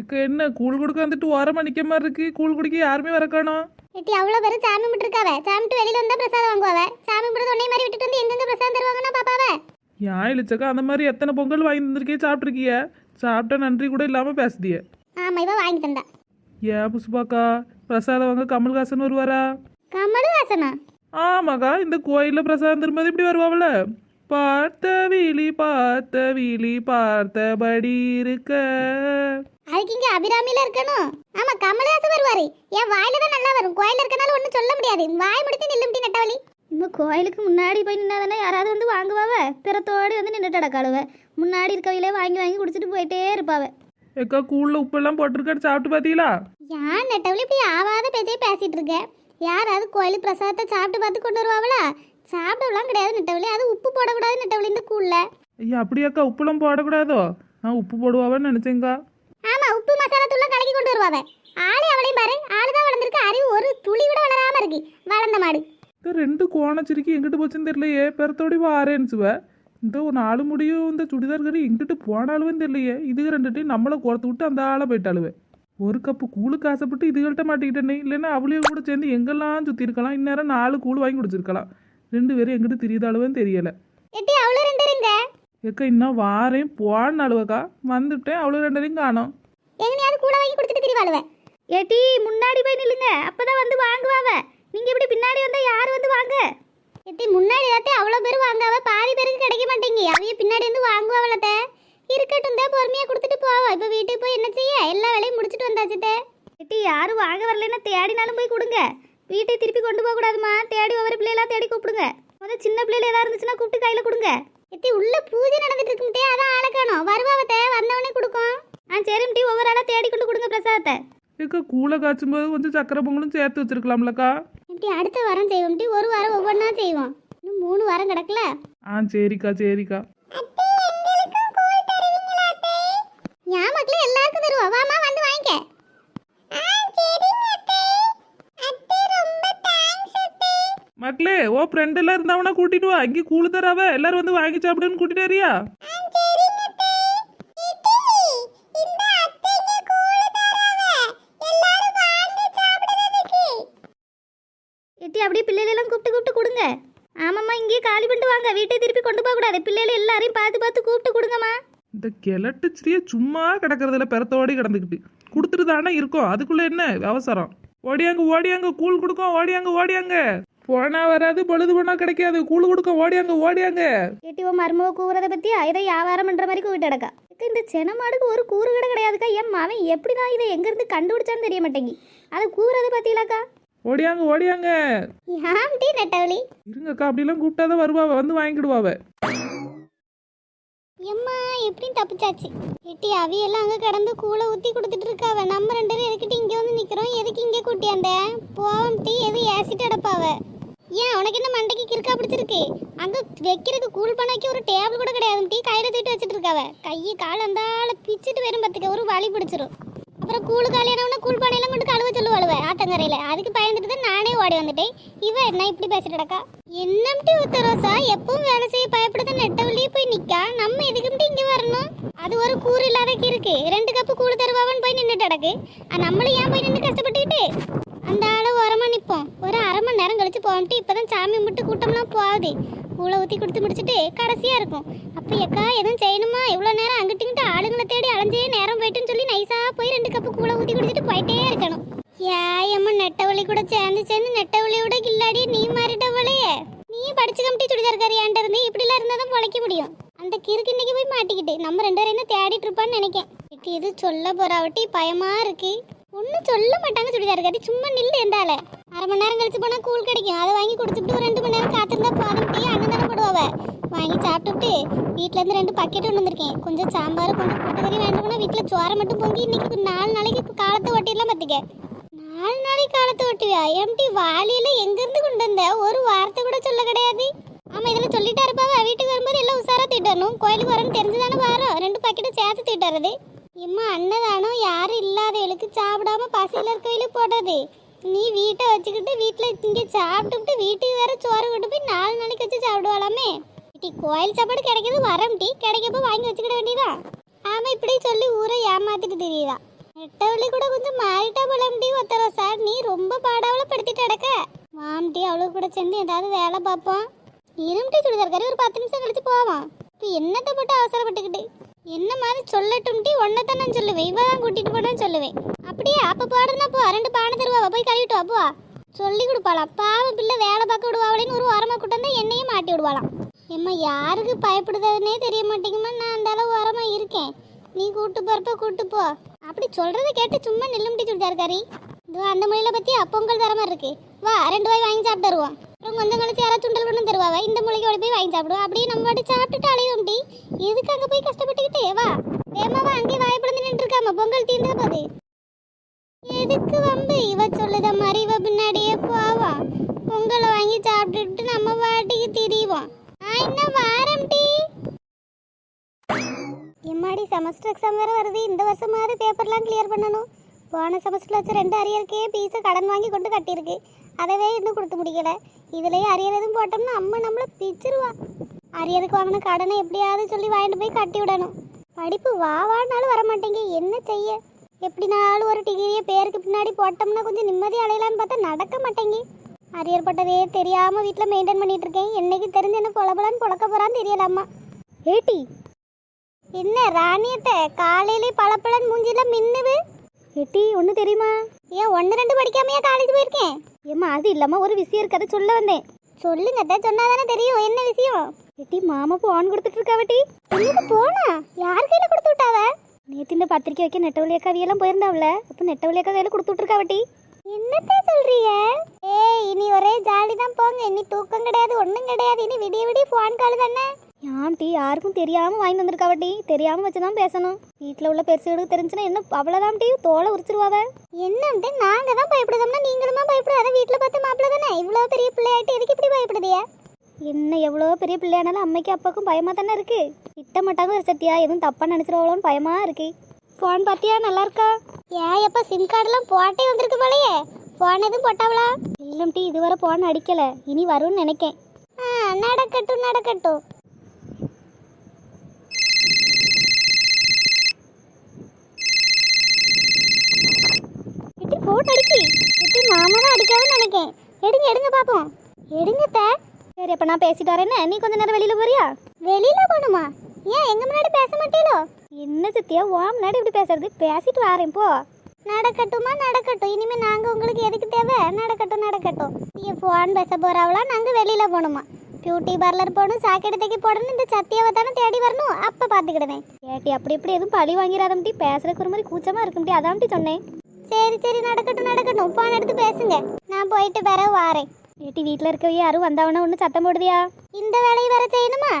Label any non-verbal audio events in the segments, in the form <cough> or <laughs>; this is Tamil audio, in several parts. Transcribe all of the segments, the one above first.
இக்க என்ன கூழ் கொடுக்க வந்துட்டு ஓரமா நிக்க மாதிரி இருக்கு. கூழ் குடிக்க யாருமே வர காணோம் எட்டி அவ்வளோ பேர் சாமி விட்டுருக்காவ சாமிட்டு வெளியில வந்தா பிரசாதம் வாங்குவாவ. சாமி விட்டு உன்னை மாதிரி விட்டுட்டு வந்து எங்கெங்க பிரசாதம் தருவாங்கன்னா பாப்பாவ. ஏன் இழிச்சக்கா அந்த மாதிரி எத்தனை பொங்கல் வாங்கி தந்திருக்கே சாப்பிட்ருக்கிய சாப்பிட்டா நன்றி கூட இல்லாம பேசுதிய. ஆமா இவ வாங்கி தந்தா. ஏன் புஷ்பாக்கா பிரசாதம் வாங்க கமல்ஹாசன் வருவாரா? கமலுஹாசனா? ஆமாக்கா இந்த கோயில்ல பிரசாதம் திரும்பது இப்படி வருவாவில? பார்த்த விழி பார்த்த விழி பார்த்தபடி இருக்க. அதுக்கு இங்க அபிராமியில இருக்கணும். ஆமா கமலஹாசன் வருவாரு. என் வாயில தான் நல்லா வரும். கோயில இருக்கனால ஒன்றும் சொல்ல முடியாது. வாய் முடித்து நில்லும்டி நட்டவழி. நம்ம கோயிலுக்கு முன்னாடி போய் நின்னாதானே யாராவது வந்து வாங்குவாவ? பிறத்தோடு வந்து நின்றுட்டு அடக்காளுவ முன்னாடி இருக்கவையிலே வாங்கி வாங்கி குடிச்சிட்டு போயிட்டே இருப்பாவ. ஏக்கா கூழ்ல உப்பெல்லாம் போட்டிருக்காரு. சாப்பிட்டு பாத்தீங்களா யார் நட்டவழி இப்படி ஆவாத பேச்சே பேசிட்டு இருக்க. யாராவது கோயில் பிரசாதத்தை சாப்பிட்டு பார்த்து கொண்டு வருவாங்களா சாப்பிடலாம் கிடையாது நெட்டவழி அது உப்பு போடக்கூடாது நெட்டவழி இந்த கூழ்ல. ஐயா அப்படியாக்கா உப்புலாம் போடக்கூடாதோ? நான் உப்பு போடுவாவன்னு நினைச்சேங்க்கா ஆமா உப்பு மசாலா தூள்லாம் கலக்கி கொண்டு வருவாவ. ஆளே அவளையும் பாரு. ஆளு தான் வளர்ந்துருக்கு அறிவு. ஒரு துளி கூட வளராம இருக்கு. வளர்ந்த மாடு. இந்த ரெண்டு கோணச்சிரிக்கி எங்கிட்டு போச்சுன்னு தெரியலையே. பெறத்தோடி வாரேன்னுச்சுவ இந்த ஒரு நாலு முடியும். இந்த சுடிதார் கறி எங்கிட்டு போனாலுமே தெரியலையே. இதுக்கு ரெண்டுட்டையும் நம்மளை குறத்து விட்டு அந்த ஆளை போயிட்டாளுவே. ஒரு கப்பு கூழுக்கு ஆசைப்பட்டு இதுகள்கிட்ட மாட்டிக்கிட்டேனே. இல்லைன்னா அவளையும் கூட சேர்ந்து எங்கெல்லாம் சுற்றி இருக்கலாம். இந்நேரம் நாலு கூழ் வாங்கி குடிச்சிருக்கலாம். ரெண்டு பேரும் எங்கிட்டு தெரியுதாளுவேன்னு தெரியலை. எட்டி அவ்வளோ ரெண்டு இருங்க ஏக்கா இன்னும் வாரேன் போன்னு அழுவக்கா. வந்துட்டேன் அவ்வளோ ரெண்டரையும் காணோம். எங்கனையாவது கூட வாங்கி கொடுத்துட்டு திரிவாளுவ? ஏட்டி முன்னாடி போய் நில்லுங்க. அப்பதான் வந்து வாங்குவாவ. நீங்க இப்படி பின்னாடி வந்தா யார் வந்து வாங்க? எட்டி முன்னாடி ஏதாத்தே அவ்வளோ பேர் வாங்காவ? பாதி பேருக்கு கிடைக்க மாட்டேங்க அவைய பின்னாடி வந்து வாங்குவாவளத்த. இருக்கட்டும் தான் பொறுமையாக கொடுத்துட்டு போவா. இப்போ வீட்டுக்கு போய் என்ன செய்ய? எல்லா வேலையும் முடிச்சிட்டு வந்தாச்சுத்தே. ஏட்டி யாரும் வாங்க வரலைன்னா தேடினாலும் போய் கொடுங்க. வீட்டை திருப்பி கொண்டு போக கூடாதுமா தேடி ஒவ்வொரு பிள்ளைகளா தேடி கூப்பிடுங்க. முதல் சின்ன பிள்ளைல ஏதாவது இருந்துச்சுன்னா கூப்பிட்டு கையில கொடுங்க. எட்டி உள்ள பூஜை நடந்துட்டு இருக்கும்ட்டே அதான் ஆளை காணோம். வருவாவத்த வந்தவனே கொடுக்கும். ஆ சரி டீ ஒவ்வொரு ஆளா தேடி கொண்டு கொடுங்க பிரசாதத்தை. ஏக்கா கூழை காய்ச்சும் போது கொஞ்சம் சக்கரை பொங்கலும் சேர்த்து வச்சிருக்கலாம்லக்கா. இப்படி அடுத்த வாரம் செய்வோம் டி ஒரு வாரம் ஒவ்வொன்றா செய்வோம். இன்னும் மூணு வாரம் கிடக்கல. ஆ சரிக்கா சரிக்கா. என் மக்களே எல்லாருக்கும் தருவா வாமா வந்து வாங்கிக்க. மக்களே ஓ ஃப்ரெண்ட் எல்லாம் இருந்தாவனா கூட்டிட்டு வா. இங்கே கூழு தராவ. எல்லாரும் வந்து வாங்கி சாப்பிடுன்னு கூட்டிட்டு வரியா? ஏட்டி அப்படியே பிள்ளைகளெல்லாம் கூப்பிட்டு கூப்பிட்டு கொடுங்க. ஆமாம்மா இங்கேயே காலி பண்ணிட்டு வாங்க. வீட்டை திருப்பி கொண்டு போக கூடாது. பிள்ளைகளை எல்லாரையும் பார்த்து பார்த்து கூப்பிட்டு கொடுங்கம்மா. இந்த கிழட்டு சிறிய சும்மா கிடக்கறதுல பெறத்தோடி கிடந்துக்கிட்டு. கொடுத்துட்டு தானே இருக்கோம். அதுக்குள்ள என்ன? அவசரம். ஓடியாங்க ஓடியாங்க. கூழ் கொடுக்கும். ஓடியாங்க ஓடியாங்க. போனா வராது பொழுது போனா கிடைக்காது. கூழ் கொடுக்கும் ஓடியாங்க ஓடியாங்க. ஏட்டி உன் மருமக கூவுறத பத்தி இதை வியாபாரம் பண்ற மாதிரி கூவிட்டு அடக்கா இந்த செனமாடுக்கு ஒரு கூறு கூட கிடையாதுக்கா. என் மவன் எப்படி தான் இதை எங்கேருந்து கண்டுபிடிச்சான்னு தெரிய மாட்டேங்கி. அதை கூவுறத பத்தியிலக்கா. ஓடியாங்க ஓடியாங்க. யாம் டி நெட்டவழி இருங்கக்கா அப்படிலாம் கூப்பிட்டாதான் வருவாவ வந்து வாங்கிடுவாவ எம்மா எப்படியும் தப்பிச்சாச்சு. எட்டி அவியெல்லாம் அங்கே கடந்து கூளை ஊற்றி கொடுத்துட்டு இருக்காவ நம்ம ரெண்டு பேரும் எதுக்கிட்டு இங்கே வந்து நிற்கிறோம் எதுக்கு இங்கே கூட்டியாந்த டீ எது ஏசிட்டு அடப்பாவ ஏன் உனக்கு என்ன மண்டைக்கு கிறுக்கா பிடிச்சிருக்கு? அங்கே வைக்கிறதுக்கு கூழ் பண்ண ஒரு டேபிள் கூட கிடையாது. டீ கையில் தூக்கிட்டு வச்சுட்டு இருக்காவ. கையை கால் அந்தால பிச்சுட்டு வரும் பார்த்துக்க ஒரு வழி பிடிச்சிரும். அப்புறம் கூழு காலையானவன கூழ் பானையெல்லாம் கொண்டு கழுவ சொல்லுவாளுவ ஆத்தங்கரையில. அதுக்கு பயந்துட்டு தான் நானே ஓடி வந்துட்டேன். இவ என்ன இப்படி பேசிட்டடக்கா என்னம்ட்டு உத்தரோசா எப்பவும் வேலை செய்ய பயப்படுத. நெட்டவழியே போய் நிக்கா. நம்ம எதுக்கும்ட்டு இங்க வரணும்? அது ஒரு கூறு இல்லாத இருக்கு ரெண்டு கப்பு கூழ் தருவாவன் போய் நின்றுட்டு கிடக்கு. நம்மளும் ஏன் போய் நின்று கஷ்டப்பட்டுக்கிட்டு அந்த ஆளை ஓரமா நிப்போம் ஒரு அரை மணி இப்போ தான் சாமி கும்பிட்டு கூட்டம்லாம் போகுது. கூழை ஊற்றி கொடுத்து முடிச்சுட்டு கடைசியாக இருக்கும். அப்போ எக்கா எதுவும் செய்யணுமா? இவ்வளோ நேரம் அங்கிட்டிங்கிட்டு ஆளுங்களை தேடி அலைஞ்சே நேரம் போயிட்டுன்னு சொல்லி நைஸாக போய் ரெண்டு கப்பு கூழ ஊற்றி குடிச்சிட்டு போயிட்டே இருக்கணும். ஏயம்மா நெட்டவழி கூட சேர்ந்து சேர்ந்து நெட்டவழியோட கில்லாடி நீ மாறிட்டவளையே நீ படிச்சு கமிட்டி சுடிதார் கறியான்ட்டு இருந்து இப்படிலாம் இருந்தால் தான் பொழைக்க முடியும். அந்த கிறுக்கு இன்னைக்கு போய் மாட்டிக்கிட்டு நம்ம ரெண்டு பேரும் தான் தேடிட்டு இருப்பான்னு நினைக்கேன். எட்டி இது சொல்ல போறாவட்டி பயமா இருக்கு. ஒன்றும் சொல்ல மாட்டாங்க சுடிதார் கறி சும்மா நில்லு எந்தால. அரை மணி நேரம் கழிச்சு போனால் கூழ் கிடைக்கும். அதை வாங்கி கொடுத்துட்டு ஒரு ரெண்டு மணி நேரம் காத்திருந்தா போதும். டீ அண்ணன் தானே போடுவாவ? வாங்கி சாப்பிட்டுட்டு வீட்டிலேருந்து ரெண்டு பக்கெட் கொண்டு வந்திருக்கேன். கொஞ்சம் சாம்பார் கொஞ்சம் கூட்டுக்கறி வேண்டாம்னா வீட்டில் சோறை மட்டும் பொங்கி இன்னைக்கு நாலு நாளைக்கு காலத்தை ஒட்டிடலாம் பார்த்துக்க நாலு நாளைக்கு காலத்தை ஒட்டுவியா எம்டி வாளியில எங்கேருந்து கொண்டு வந்த? ஒரு வார்த்தை கூட சொல்ல கிடையாது. ஆமாம் இதில் சொல்லிட்டா இருப்பாவ? வீட்டுக்கு வரும்போது எல்லாம் உஷாராக திட்டணும். கோயிலுக்கு வரணும் தெரிஞ்சுதானே வரோம். ரெண்டு பக்கெட்டு சேர்த்து திட்டுறது. இம்மா அன்னதானம் யாரும் இல்லாதவளுக்கு சாப்பிடாம பசியில் இருக்கவங்களு போடுறது. நீ வீட்டை வச்சுக்கிட்டு வீட்டில் இங்கே சாப்பிட்டுட்டு வீட்டுக்கு வேற சோறு கொண்டு போய் நாலு நாளைக்கு வச்சு சாப்பிடுவாளாமே. டி கோயில் சாப்பாடு கிடைக்கிறது வரம் டி. கிடைக்கப்ப வாங்கி வச்சுக்கிட வேண்டியதா? ஆமாம் இப்படி சொல்லி ஊரை ஏமாத்திட்டு தெரியுதா நெட்டவள்ளி கூட கொஞ்சம் மாறிட்டா போல முடி ஒத்தர சார் நீ ரொம்ப பாடாவில் படுத்திட்டு அடக்க மாம்டி அவளுக்கு கூட சேர்ந்து ஏதாவது வேலை பார்ப்போம். இரும்டி சுடிதார் கறி ஒரு பத்து நிமிஷம் கழிச்சு போவான். இப்போ என்னத்தை போட்டு அவசரப்பட்டுக்கிட்டு? என்ன மாதிரி சொல்லட்டும் டி ஒன்றை தான் நான் சொல்லுவேன். இவ தான் கூட்டிகிட்டு போனேன்னு சொல்லுவேன். அப்படியே அப்போ பாடுதுன்னா போ ரெண்டு பானை போய் கழுவிட்டு வா போ. சொல்லி கொடுப்பாளாம். பாவம் பிள்ளை வேலை பார்க்க விடுவாளேன்னு ஒரு ஓரமாக கூட்டம் தான் என்னையும் மாட்டி விடுவாளாம். எம்மா யாருக்கு பயப்படுதுன்னே தெரிய மாட்டேங்குமா? நான் அந்த அளவு ஓரமாக இருக்கேன். நீ கூட்டு போறப்ப கூட்டு போ. அப்படி சொல்றத கேட்டு சும்மா நில்லும்படி சுடிதார் கறி இதோ அந்த மொழியில பத்தி அப்பொங்கல் தர மாதிரி இருக்கு. வா ரெண்டு வாய் வாங்கி சாப்பிட்டு வருவோம். அப்புறம் கொஞ்சம் கழிச்சு யாராவது சுண்டல் கொண்டு தருவாவ? இந்த மொழிக்கு ஓடி போய் வாங்கி சாப்பிடுவோம். அப்படியே நம்ம பாட்டு சாப்பிட்டுட்டு அலையும்டி. எதுக்கு அங்க போய் கஷ்டப்பட்டுக்கிட்டே? வா. வேமாவா வா அங்கேயே பிளந்து நின்று இருக்காம பொங்கல் தீர்ந்த போது. எதுக்கு வம்பு? இவ சொல்லுத மாதிரி இவ பின்னாடியே போவா. பொங்கலை வாங்கி சாப்பிட்டுட்டு நம்ம பாட்டுக்கு திரிவோம். என்ன வாரம் டீ. எம்மாடி செமஸ்டர் எக்ஸாம் வேற வருது. இந்த வருஷமாவது பேப்பர்லாம் கிளியர் பண்ணணும். போன செமஸ்டரில் வச்ச ரெண்டு அரியருக்கே பீஸை கடன் வாங்கி கொண்டு கட்டியிருக்கு. அதவே இன்னும் கொடுத்து முடிக்கல. இதுலேயே அரியர் எதுவும் போட்டோம்னா அம்மா நம்மளை பிச்சிருவா. அரியருக்கு வாங்கின கடனை எப்படியாவது சொல்லி வாங்கிட்டு போய் கட்டி விடணும் படிப்பு வா வானாலும் வர மாட்டேங்க என்ன செய்ய? எப்படினாலும் ஒரு டிகிரியை பேருக்கு பின்னாடி போட்டோம்னா கொஞ்சம் நிம்மதி அடையலான்னு பார்த்தா நடக்க மாட்டேங்கி. அரியர் பட்டதே தெரியாமல் வீட்டில் மெயின்டைன் பண்ணிட்டு இருக்கேன் என்னைக்கு தெரிஞ்சு என்ன பொலபலான்னு பொழக்க போகிறான்னு தெரியலாமா ஏட்டி என்ன ராணியத்தை காலையிலே பளபளன்னு மூஞ்சில மின்னுது? ஏட்டி ஒன்று தெரியுமா? ஏன் ஒன்று ரெண்டு படிக்காமையா காலேஜ் போயிருக்கேன்? ஏம்மா அது இல்லாமல் ஒரு விஷயம் இருக்கதை சொல்ல வந்தேன். சொல்லுங்க அத்தை சொன்னாதானே தெரியும். என்ன விஷயம் ஏட்டி மாமா போன் கொடுத்துட்டு இருக்காவட்டி என்னது போனா? யார் கையில கொடுத்து விட்டாவ? நேற்று இந்த பத்திரிக்கை வைக்க நெட்டவழி அக்கா அவியெல்லாம் போயிருந்தாவல. அப்போ நெட்டவழி வழியா கையில் கொடுத்து விட்ருக்காவட்டி என்னத்தை சொல்றிய ஏய் இனி ஒரே ஜாலி தான் போங்க. இனி தூக்கம் கிடையாது ஒண்ணும் கிடையாது. இனி விடிய விடிய ஃபோன் கால் தானே. ஆண்டி யாருக்கும் தெரியாமல் வாங்கி வந்திருக்காவட்டி தெரியாமல் வச்சு தான் பேசணும். வீட்டில் உள்ள பெருசுகளுக்கு தெரிஞ்சுன்னா என்ன அவ்வளோதான் டீ? தோலை உரிச்சிருவாவ. என்னன்ட்டு நாங்க தான் பயப்படுதோம்னா நீங்களுமா பயப்படாத? வீட்டுல பார்த்து மாப்பிள்ள தானே? இவ்வளவு பெரிய பிள்ளையாயிட்டு எதுக்கு இப்படி பயப்படுதிய என்ன எவ்வளோ பெரிய பிள்ளையானாலும் அம்மைக்கு அப்பாவுக்கும் பயமாக தானே இருக்கு? திட்ட மாட்டாங்க ஒரு சத்தியா எதுவும் தப்பாக நினச்சிருவாங்களோன்னு பயமாக இருக்கு. ஃபோன் பார்த்தியா? நல்லா இருக்கா? ஏன் எப்போ சிம் கார்டெல்லாம் போட்டே வந்திருக்கு போலயே. ஃபோன் எதுவும் போட்டாவளா? இல்லம் டீ இதுவரை ஃபோன் அடிக்கலை. இனி வரும்னு நினைக்கேன். ஆ நடக்கட்டும் நடக்கட்டும். எட்டி ஃபோன் அடிக்கி. குட்டி நாம தான் அடிக்காதுன்னு நினைக்கேன். எடுங்க எடுங்க பார்ப்போம் எடுங்க சரி அப்போ நான் பேசிட்டு வரேன்னு நீ கொஞ்ச நேரம் வெளியில் போறியா? வெளியில போகணுமா? ஏன் எங்க முன்னாடி பேச மாட்டீங்களோ என்ன சத்தியா வா முன்னாடி இப்படி பேசுறது? பேசிட்டு வரேன் போ. நடக்கட்டுமா? நடக்கட்டும். இனிமே நாங்க உங்களுக்கு எதுக்கு தேவை? நடக்கட்டும் நடக்கட்டும். நீங்க போன் பேச போறாவளா? நாங்க வெளியில போகணுமா? பியூட்டி பார்லர் போகணும் சாக்கெட் தைக்க போடணும் இந்த சத்தியாவை தானே தேடி வரணும்? அப்ப பாத்துக்கிடுவேன் ஏட்டி அப்படி இப்படி எதுவும் பழி வாங்கிடாதம் டீ பேசுறதுக்கு ஒரு மாதிரி கூச்சமாக இருக்கும் டீ அதான் டீ சொன்னேன். சரி சரி நடக்கட்டும் நடக்கட்டும். போன் எடுத்து பேசுங்க. நான் போயிட்டு பிறகு வாரேன். ஏட்டி வீட்டில் இருக்கவே யாரும் வந்தவனா ஒன்று சத்தம் போடுதியா? இந்த வேலையை வேற செய்யணுமா?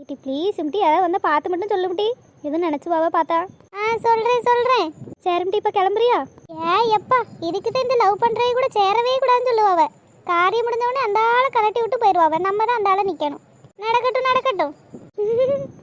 ஏட்டி ப்ளீஸ் இம்டி யாராவது வந்தால் பார்த்து மட்டும் சொல்லும்டி எதுவும் நினச்சி பாவா பார்த்தா. ஆ சொல்றேன் சொல்றேன். சரிம்டி இப்போ கிளம்புறியா? ஏ எப்பா இதுக்கிட்ட இந்த லவ் பண்றவே கூட சேரவே கூடாதுன்னு சொல்லுவாவ. காரியம் முடிஞ்ச உடனே அந்த ஆளை கலட்டி விட்டு போயிடுவாவ. நம்ம தான் அந்த ஆளை நிக்கணும். நடக்கட்டும் நடக்கட்டும். <laughs>